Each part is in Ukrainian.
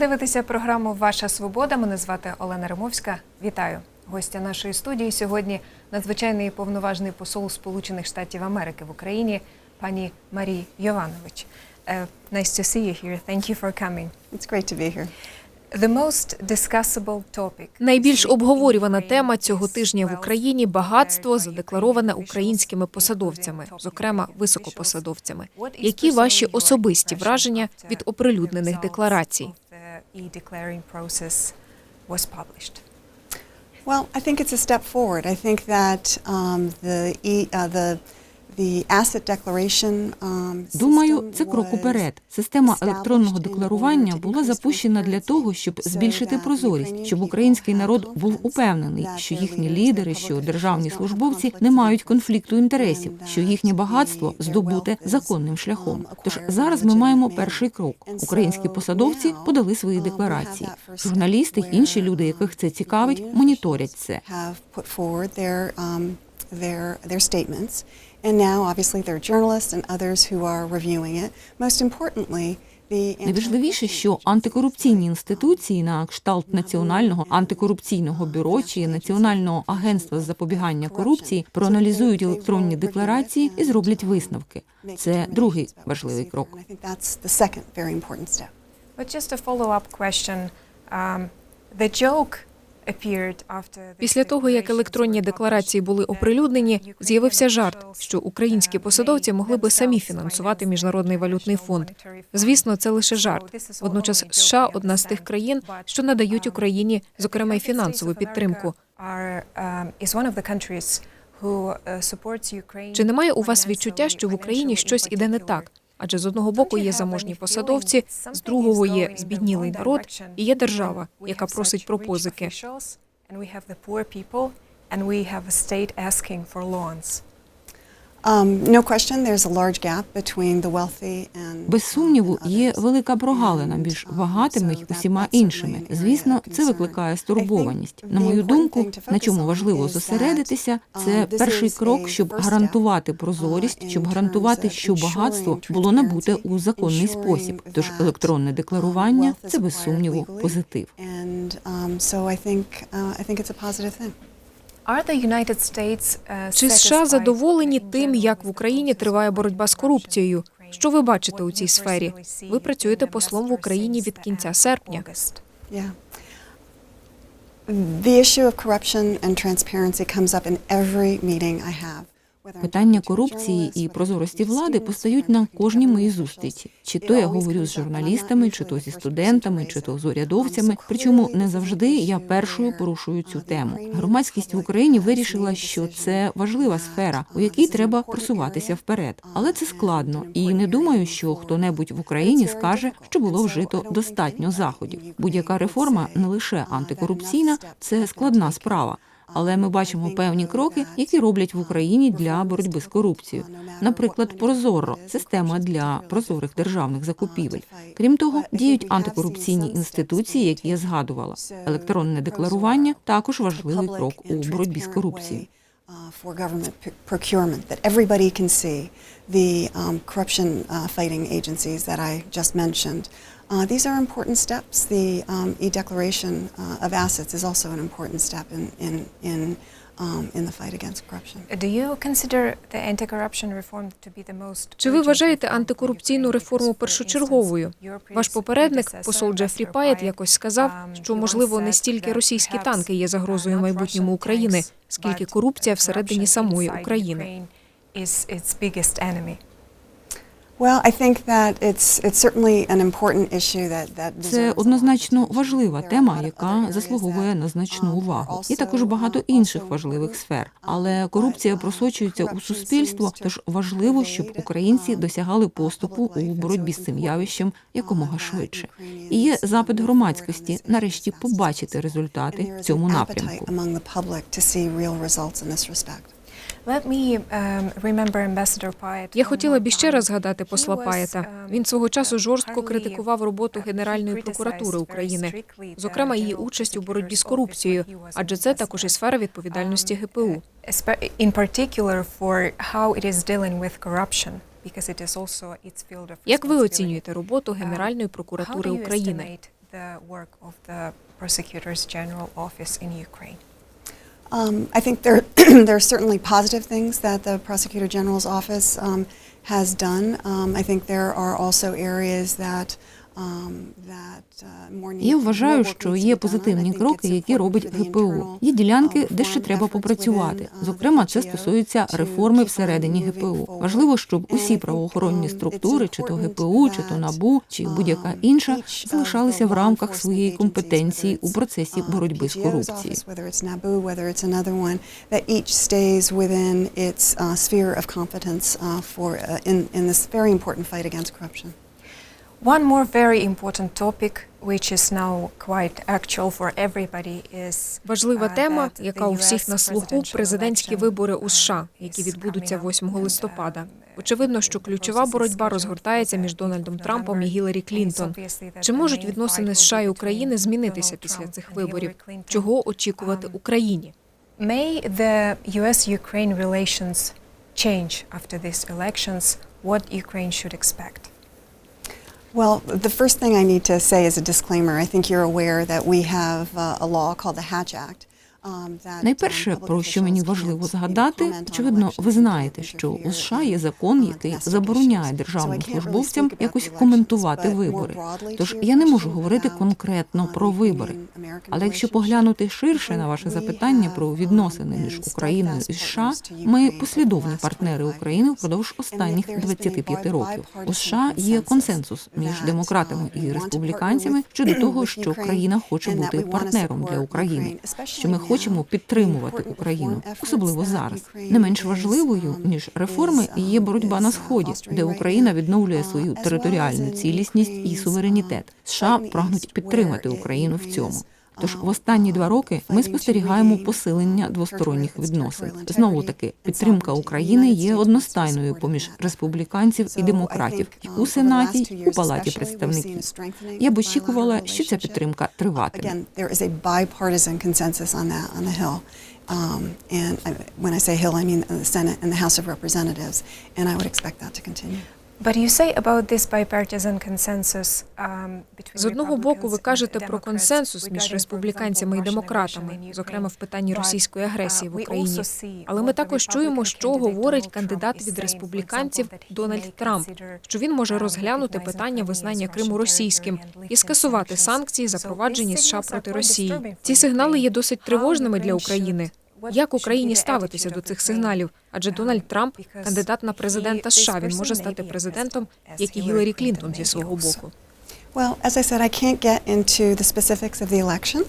дивитеся програму Ваша свобода. Мене звати Олена Римовська. Вітаю. Гостя нашої студії сьогодні надзвичайний і повноважний посол Сполучених Штатів Америки в Україні, пані Марі Йованович. Uh, nice to see you here. Thank you for coming. It's great to be here. The most discussable topic Найбільш обговорювана тема цього тижня в Україні багатство, задеклароване українськими посадовцями, зокрема високопосадовцями. Які ваші особисті враження від оприлюднених декларацій? Well, I think it's a step forward. I think that um, the, e, uh, the, um, Думаю, це крок уперед. Система електронного декларування була запущена для того, щоб збільшити прозорість, щоб український народ був упевнений, що їхні лідери, що державні службовці не мають конфлікту інтересів, що їхнє багатство здобуте законним шляхом. um, Тож зараз ми маємо перший крок. Українські посадовці подали свої um, декларації. Журналісти, інші люди, um, яких це цікавить, моніторять це. um, their, their statements. And now, obviously, there are journalists and others who are reviewing it. Most importantly, Найважливіше, що антикорупційні інституції на кшталт Національного антикорупційного бюро чи Національного агентства з запобігання корупції проаналізують електронні декларації і зроблять висновки. Це другий важливий крок. The. Um, the joke Після того, як електронні декларації були оприлюднені, з'явився жарт, що українські посадовці могли би самі фінансувати міжнародний валютний фонд. Звісно, це лише жарт. Водночас США одна з тих країн, що надають Україні, зокрема, й фінансову підтримку. Чи немає у вас відчуття, що в Україні щось іде не так? Адже з одного боку є заможні посадовці, з другого є збіднілий народ, і є держава, яка просить про позики. Без сумніву, um, є велика прогалина між багатими й усіма іншими. Звісно, це викликає стурбованість. На мою думку, на чому важливо зосередитися, це перший крок, щоб гарантувати прозорість, щоб гарантувати, що багатство було набуте у законний спосіб. Тож електронне декларування це без сумніву позитив. Чи США задоволені тим, як в Україні триває боротьба з корупцією? Що ви бачите у цій сфері? Ви працюєте послом в Україні від кінця серпня. The issue of corruption and transparency comes up in every meeting I have. Питання корупції і прозорості влади постають на кожній моїй зустрічі. Чи то я говорю з журналістами, чи то зі студентами, чи то з Um, урядовцями. Причому не завжди я першою порушую цю uh, тему. Громадськість в Україні вирішила, що це важлива сфера, у uh, якій треба просуватися вперед. uh, Але це складно, і не думаю, що хто-небудь в Україні скаже, що було вжито достатньо заходів. Будь-яка реформа не лише uh, антикорупційна, це складна справа. Але Um, ми бачимо певні кроки, які роблять в um, Україні для боротьби з корупцією. uh, Наприклад, Прозоро система для прозорих державних uh, закупівель. Крім того, діють антикорупційні інституції, які я згадувала. Електронне декларування також важливий крок у боротьбі з корупцією. uh, for government procurement, that everybody can see the um, corruption uh, fighting agencies that I just mentioned. Uh, these are important steps. The um, e-declaration uh, of assets is also an important step in, in, in, um, in the fight against corruption. Чи ви вважаєте антикорупційну реформу першочерговою? Ваш попередник, посол Джефрі Паєт, якось сказав, що можливо не стільки російські танки є загрозою майбутньому України, скільки корупція всередині самої України. Well, I think that it's, it's certainly an important issue that, that Це однозначно важлива тема, яка заслуговує на значну um, увагу. Є також багато інших важливих сфер, Um, але корупція uh, просочується у суспільство. Тож важливо, щоб українці um, досягали поступу у боротьбі з цим явищем якомога швидше. І є запит громадськості нарешті побачити результати в цьому напрямку. Respect. Я хотіла б іще раз згадати посла Паєта. Він свого часу жорстко критикував роботу Генеральної прокуратури України, зокрема її участь у боротьбі з корупцією, адже це також і сфера відповідальності ГПУ. Як ви оцінюєте роботу Генеральної прокуратури України? the work of the Prosecutor's General Office in Ukraine? Um, I think there, there are certainly positive things that the Prosecutor General's office um, has done. Um, I think there are also areas that. Um, uh, Я вважаю, що є позитивні кроки, які робить ГПУ. internal, Є ділянки, uh, де ще треба попрацювати. uh, Зокрема, це стосується реформи всередині ГПУ. Важливо, щоб усі правоохоронні um, структури, чи то ГПУ, чи то НАБУ, чи um, будь-яка інша, залишалися в рамках своєї компетенції у процесі боротьби з uh, корупцією. uh, uh, for uh, in in this very important fight against corruption. One more very important topic, which is now quite actual for everybody, is Важлива uh, тема, яка у всіх на слуху президентські вибори у uh, США, які відбудуться coming up 8 and, листопада. uh, Очевидно, що ключова боротьба розгортається між Дональдом 8th of Трампом і. Гіларі Клінтон. Чи можуть відносини США і України змінитися після цих виборів? Чого очікувати Um, Україні? May the US-Ukraine relations change after these elections? What Ukraine should expect? Well, the first thing I need to say is a disclaimer. I think you're aware that we have uh, a law called the Hatch Act. Найперше, про що мені важливо згадати, очевидно, ви знаєте, що у США є закон, який забороняє державним службовцям якось коментувати вибори. Тож я не можу говорити конкретно про вибори. Але якщо поглянути ширше на ваше запитання про відносини між Україною і США, ми послідовні партнери України впродовж останніх there has 25 років. У США є консенсус між демократами і республіканцями щодо того, що країна хоче бути партнером для України, що ми хочемо підтримувати Україну, особливо зараз. Не менш важливою ніж реформи є боротьба на сході, де Україна відновлює свою територіальну цілісність і суверенітет. США прагнуть підтримати Україну в цьому. Тож uh, в останні два роки ми спостерігаємо посилення um, двосторонніх відносин. Знову таки, підтримка. України є одностайною поміж республіканців і демократів і um, у Сенаті, і у Палаті представників. Я б очікувала, що ця підтримка триватиме. Um, and when I say Hill, I mean the Senate and the House of Representatives. And I would expect that to continue. Um, З одного боку, ви кажете про консенсус між республіканцями і демократами, зокрема в питанні російської агресії в uh, Україні. Але ми також чуємо, що говорить кандидат від республіканців Дональд Трамп, що він може uh, розглянути питання визнання Криму російським і скасувати санкції, запроваджені США проти Росії. Ці сигнали є досить тривожними для України. Як Україні ставитися до цих сигналів? Адже Um, Дональд Трамп, кандидат на президента США, він може стати президентом, як і Hillary Гіларі Clinton Клінтон зі свого боку. Well, as I said, I can't get into the specifics of the election,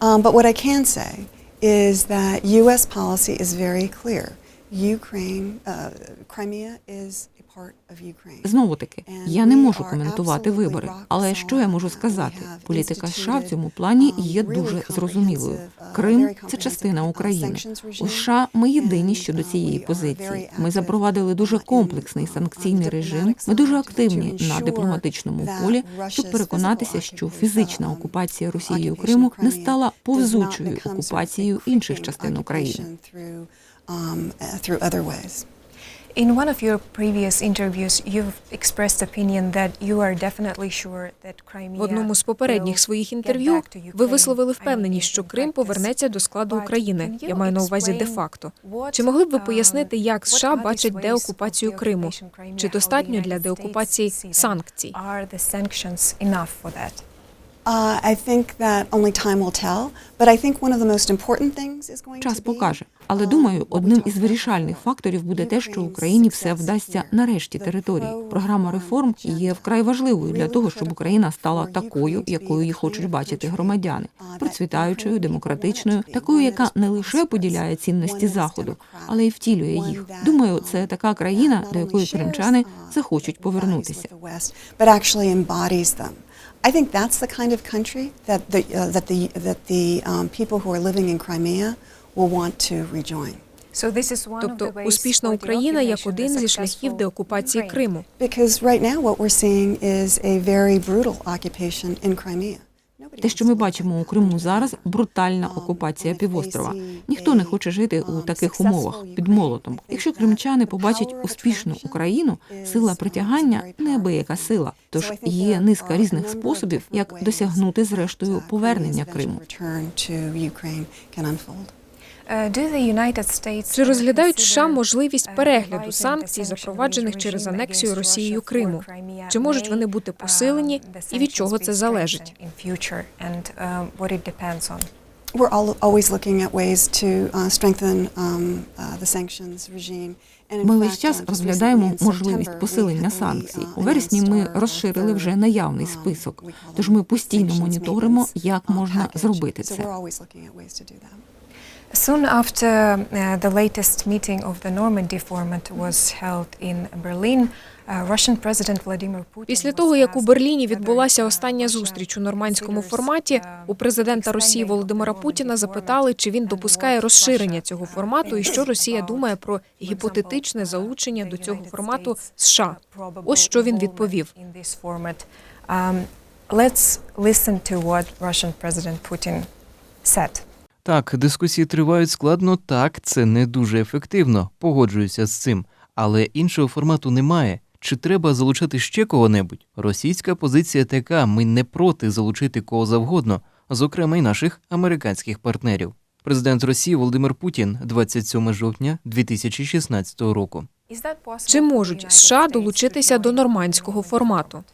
um, but what I can say is that U.S. policy is very clear. Ukraine, uh, Crimea is Знову таки, я не можу коментувати вибори. Але що я можу сказати? Політика США в цьому плані um, є дуже зрозумілою. uh, Крим це частина uh, України. У США ми єдині щодо uh, цієї позиції. Ми запровадили дуже комплексний санкційний режим. Ми дуже активні на дипломатичному полі, щоб переконатися, що фізична um, окупація Росією Криму не стала повзучою окупацією інших частин України. In one of your previous interviews, you've expressed opinion that you are definitely sure that Crimea В одному з попередніх своїх інтерв'ю ви висловили впевненість, що Крим повернеться до складу України. Я маю на увазі де-факто. what, Чи могли б ви uh, пояснити, як США бачать деокупацію Криму? Чи достатньо для деокупації санкцій? I think that only time will tell, but I think one of the most important things is going Час покаже. Але думаю, одним із вирішальних факторів буде те, що Україні все вдасться нарешті території. Програма реформ є вкрай важливою для того, щоб Україна стала такою, якою її хочуть бачити громадяни, uh, процвітаючою, демократичною, такою, яка не лише поділяє цінності заходу, але й втілює їх. Думаю, це така країна, до якої кримчани uh, захочуть повернутися. I think that's the kind of country that the, uh, that the, that the um, people who are living in Crimea will want to rejoin. So this is one of the Тобто успішна Україна як один зі шляхів деокупації Криму. Because right now what we're seeing is a very brutal occupation in Crimea. Те, що ми бачимо у Криму зараз, брутальна окупація півострова. Ніхто не хоче жити у таких умовах під молотом. Якщо кримчани побачать успішну Україну, сила притягання неабияка сила. Тож є низка різних способів, як досягнути зрештою повернення Криму. Чи розглядають США можливість перегляду санкцій, запроваджених через анексію Росією Криму? Чи можуть вони бути посилені, і від чого це залежить? We're all, always looking at ways to strengthen um, the sanctions regime. Ми весь час розглядаємо можливість посилення санкцій. У вересні ми розширили вже наявний um, список. Тож ми постійно моніторимо, як можна зробити це. Soon after uh, the latest meeting of the Normandy format was held in Berlin, uh, Після того, як у Берліні відбулася uh, остання зустріч у нормандському форматі, uh, у президента Росії Володимира Путіна запитали, чи він допускає розширення цього uh, формату, і що Росія думає про гіпотетичне uh, залучення до цього формату США. uh, Ось що він відповів. Um, let's listen to what Russian President Putin said. Так, дискусії тривають складно, так, це не дуже ефективно, погоджуюся з цим. Але іншого формату немає. Чи треба залучати ще кого-небудь? Російська позиція така: ми не проти залучити кого завгодно, зокрема й наших американських партнерів. Президент Росії Володимир Путін 27 жовтня 2016 року. Чи можуть США долучитися до нормандського формату?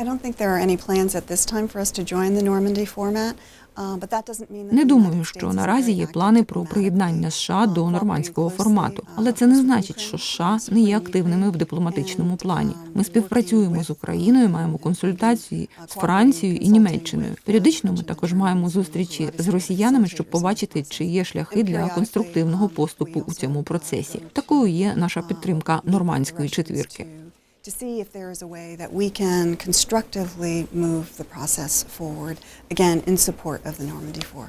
I don't think there are any plans at this time for us to join the Normandy format. Uh, Не думаю, що наразі є плани про приєднання США uh, до нормандського формату, uh, але це не значить, що США не є активними в дипломатичному плані. um, Ми співпрацюємо з Україною, uh, маємо консультації uh, з Францією і Німеччиною. Періодично ми uh, також маємо зустрічі з росіянами, щоб побачити, чи є шляхи для конструктивного поступу у цьому uh, процесі. Такою є наша uh, підтримка нормандської четвірки. To- see if there is a way that we can constructively move the process forward, again, in support of the Normandy Four.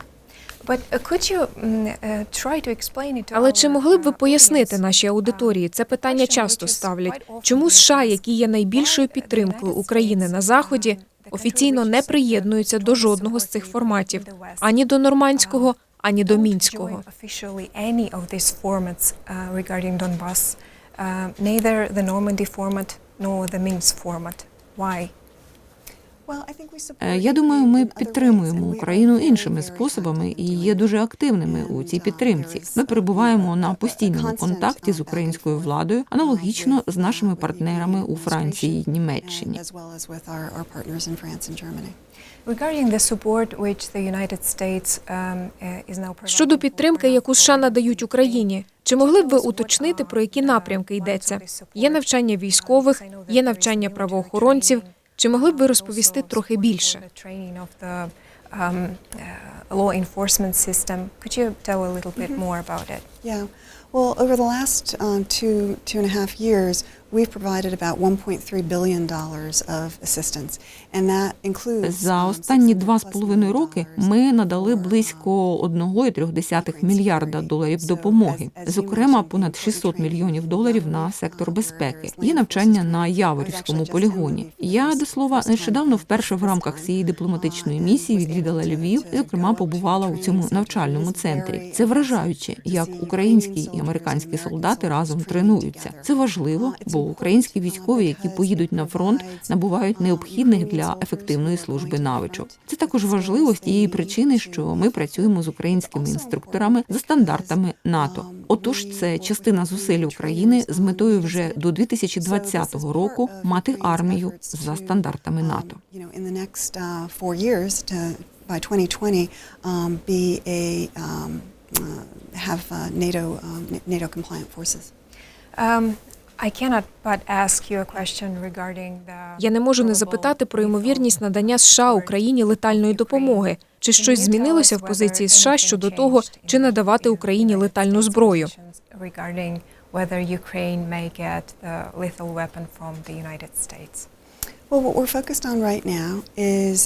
But uh, could you mm, uh, try to explain it to Але чи могли б ви uh, пояснити нашій аудиторії? Це питання question часто ставлять. Чому США, asked, які є найбільшою підтримкою України на заході, um, офіційно which не is, uh, приєднуються до жодного з цих форматів, in the West, ані до нормандського, ані до мінського. join officially any of these formats uh, regarding Donbass, uh, neither the Normandy format nor the Minsk format. Why? Well, I think we support Е, Я думаю, ми Ukraine in other ways, підтримуємо and we are Україну іншими способами і є дуже активними у цій підтримці. Ми перебуваємо на постійному контакті з українською владою, аналогічно з нашими партнерами у Франції і Німеччині. Um, uh, Щодо providing підтримки, яку США надають Україні, чи могли б ви уточнити, про які напрямки йдеться? Є навчання військових, є навчання правоохоронців. Чи могли б ви розповісти трохи більше? um, Law enforcement system. Could you tell a little bit more about it? Yeah. Well, over the last um, two two and a half years, we've provided about 1.3 billion dollars of assistance, and that includes За um, останні два з половиною роки ми надали близько um, 1,3 мільярда доларів допомоги. Зокрема, понад 600 мільйонів доларів на сектор безпеки. Є навчання на Яворівському полігоні. Я до слова нещодавно вперше в рамках цієї дипломатичної місії відвідала Львів і, зокрема, побувала у цьому навчальному центрі. Це вражаюче, як українські і американські солдати разом тренуються. Це важливо, бо українські військові, які поїдуть на фронт, набувають необхідних для ефективної служби навичок. Це також важливо з тієї причини, що ми працюємо з українськими інструкторами за стандартами НАТО. Отож, це частина зусиль України з метою вже до 2020 року мати армію за стандартами НАТО. Uh, by 2020, um, be a um, uh, have uh, NATO um, NATO compliant forces. Um, I cannot but ask you a question regarding the Я не можу не запитати про ймовірність надання США Україні летальної допомоги. Чи щось змінилося в позиції США щодо того, чи надавати Україні летальну зброю?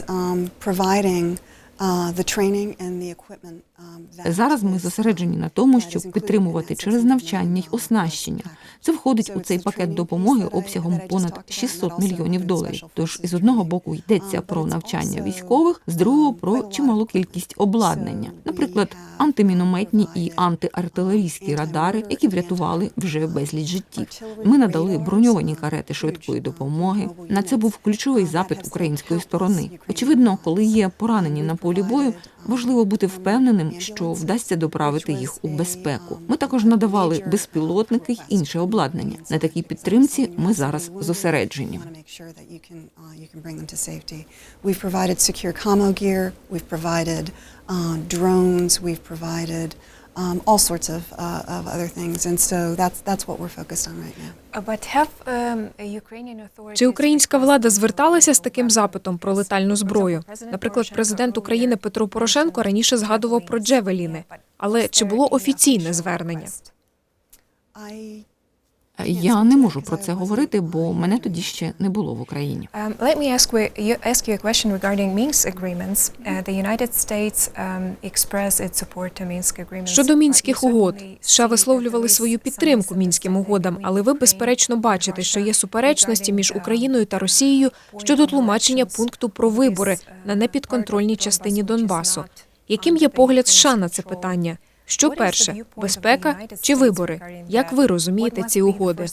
Um, providing uh, the training and the equipment. Зараз ми зосереджені на тому, щоб підтримувати через навчання й оснащення. Це входить у цей пакет допомоги обсягом понад talked 600 мільйонів доларів. Тож із одного боку йдеться про навчання військових, з другого про чималу кількість обладнання, наприклад, антимінометні і антиартилерійські радари, які врятували вже безліч життів. Ми надали броньовані карети швидкої допомоги. На це був ключовий запит української сторони. Очевидно, коли є поранені на полі бою, важливо бути um, впевненим, що вдасться доправити їх у безпеку. um, Ми також надавали uh, безпілотники й інше обладнання. На такій підтримці ми зараз зосереджені. uh. We've provided secure commo gear, we've provided uh, drones, we've provided um, all sorts of, uh, of other things, and so that's, that's what we're focused on right now. But have, um, Чи українська влада зверталася з таким запитом про летальну зброю? Наприклад, президент України Петро Порошенко раніше згадував про джевеліни. Але чи було офіційне звернення? I Я не можу про це говорити, бо мене тоді ще не було в Україні. Um, let me ask you, ask you a question regarding Minsk agreements. Uh, the United States um, expressed its support to Minsk agreements. Щодо мінських угод, США висловлювали свою підтримку мінським угодам, але ви безперечно бачите, що є суперечності між Україною та Росією щодо тлумачення пункту про вибори на непідконтрольній частині Донбасу. Яким є погляд США на це питання? Що перше безпека чи вибори? Як ви розумієте ці угоди?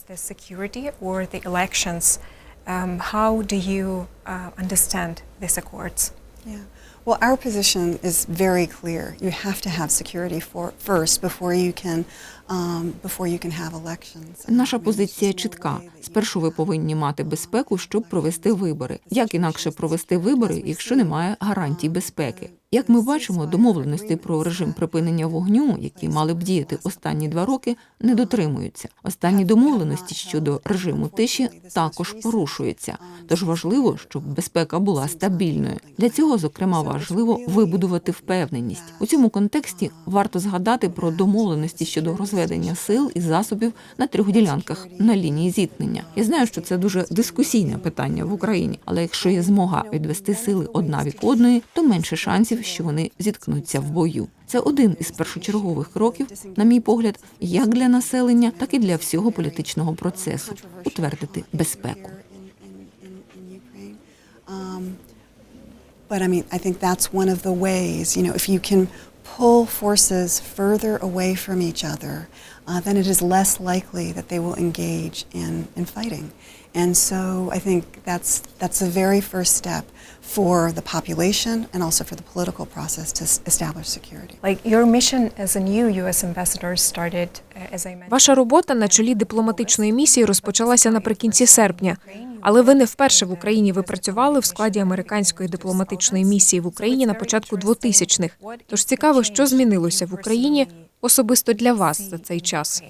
Um, How do you uh, understand these accords? Yeah. Well, our position is very clear. You have to have security for first before you can um, before you can have elections. Наша позиція чітка. Спершу ви повинні мати um, безпеку, щоб провести вибори. Як інакше провести вибори, якщо немає гарантій безпеки? Як ми бачимо, домовленості про режим припинення вогню, які мали б діяти останні два роки, не дотримуються. Останні домовленості щодо режиму тиші також порушуються. Тож важливо, щоб безпека була стабільною. Для цього, зокрема, важливо вибудувати впевненість. У цьому контексті варто згадати про домовленості щодо розведення сил і засобів на трьох ділянках на лінії зіткнення. Я знаю, що це дуже дискусійне питання в Україні, але якщо є змога відвести сили одна від одної, то менше шансів, що вони зіткнуться в бою. Це один із першочергових кроків, на мій погляд, як для населення, так і для всього політичного процесу утвердити безпеку. Um, but I mean, I think that's one of the ways, you know, if you can pull forces further away from each other, uh, then it is less likely that they will engage in, in fighting. And so I think that's, that's the very first step for the population and also for the political process to s- establish security. Like your mission as a new U.S. ambassador started, uh, as I mentioned. Ваша робота на чолі дипломатичної місії розпочалася наприкінці серпня. Але ви не вперше в Україні. Ви працювали в складі американської дипломатичної місії в Україні на початку 2000-х. Тож цікаво, що змінилося в Україні особисто для вас за цей час.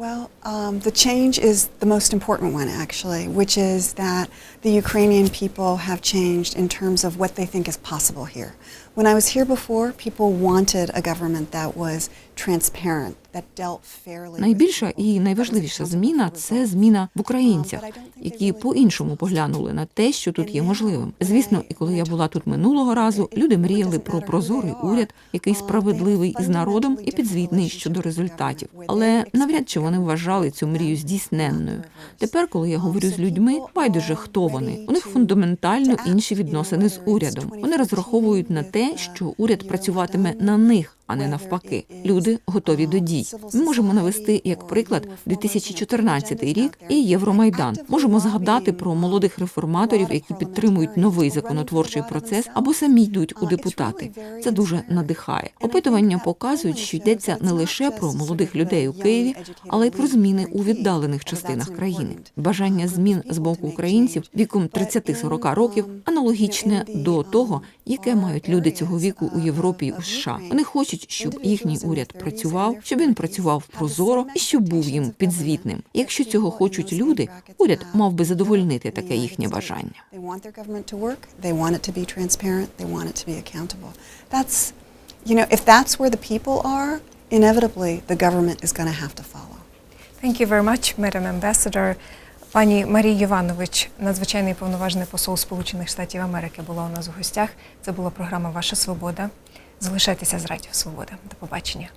Well, um, the change is the most important one, actually, which is that the Ukrainian people have changed in terms of what they think is possible here. When I was here before, people wanted a government that was transparent, that dealt fairly. Найбільша і найважливіша зміна це зміна в українцях, Um, які по-іншому поглянули на те, що тут є можливим. Звісно, і коли я була тут минулого разу, люди мріяли про прозорий уряд, який Uh, справедливий із народом і підзвітний щодо результатів. Але навряд чи вони вважали цю мрію здійсненною. Тепер, коли я Um, говорю з людьми, байдуже хто вони. У них фундаментально інші відносини з урядом. Вони 2014 розраховують на with, те, що уряд працюватиме на них, а не навпаки. Люди готові до um, дій. Ми можемо навести як приклад new reformers, you 2014 рік і Євромайдан. Можемо згадати про молодих реформаторів, які підтримують новий законотворчий процес або самі йдуть у Uh, депутати. Це дуже надихає. Опитування показують, що йдеться не лише про молодих людей у Києві, але й про зміни у віддалених частинах країни. Бажання uh, змін з боку українців віком But 30-40 років um, аналогічне до того, um, яке мають люди цього віку у uh, Європі і у США. Вони хочуть, щоб їхній уряд their 30s and працював, щоб він 40s працював прозоро і щоб був їм підзвітним. Якщо цього хочуть люди, уряд мав би задовольнити таке їхнє бажання. They want their government to work. They want it to be transparent. They want it to be accountable. That's, you know, if that's where the people are, inevitably the government is going to have to follow. Thank you very much, Madam Ambassador. Пані Марія Йованович, надзвичайний повноважний посол Сполучених Штатів Америки, була у нас в гостях. Це була програма Ваша Свобода. Залишайтеся з Радіо Свобода. До побачення.